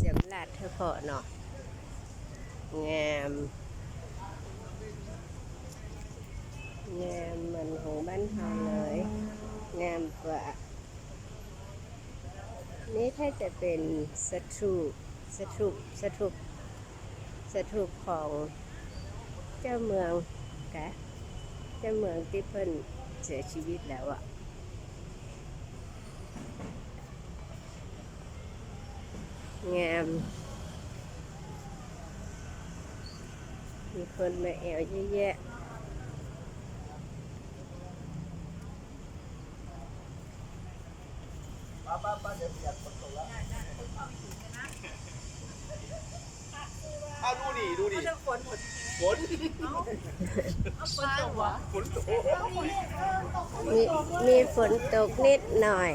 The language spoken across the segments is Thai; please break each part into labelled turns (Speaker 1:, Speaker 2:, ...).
Speaker 1: สียมลาดเธอพอเนาะงามงามเหมือนของบ้านเราเลยงามกว่า นี่ถ้าจะเป็นสถูปสถูปสถูปสถูปของเจ้าเมืองกะเจ้าเมืองที่เพิ่นเสียชีวิตแล้วอะ งามมีคนมาแอวเยอะแยะ
Speaker 2: เอาดูดิดูดิฝนฝนฝนตก
Speaker 1: มีมีฝนตกนิดหน่อย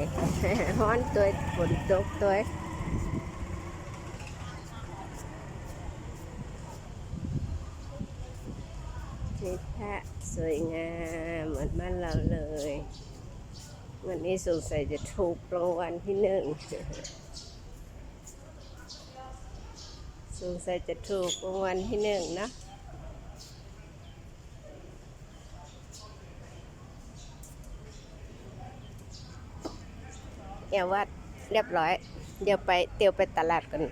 Speaker 1: ร้อนตัวฝนตกตัว นี่พระสวยงามเหมือนบ้านเราเลย วันนี้สงสัยจะถูกรางวัลที่หนึ่งสงสัยจะถูกรางวัลที่หนึ่งนะเอววัดเรียบร้อย เดี๋ยวไปเตียวไปตลาดกัน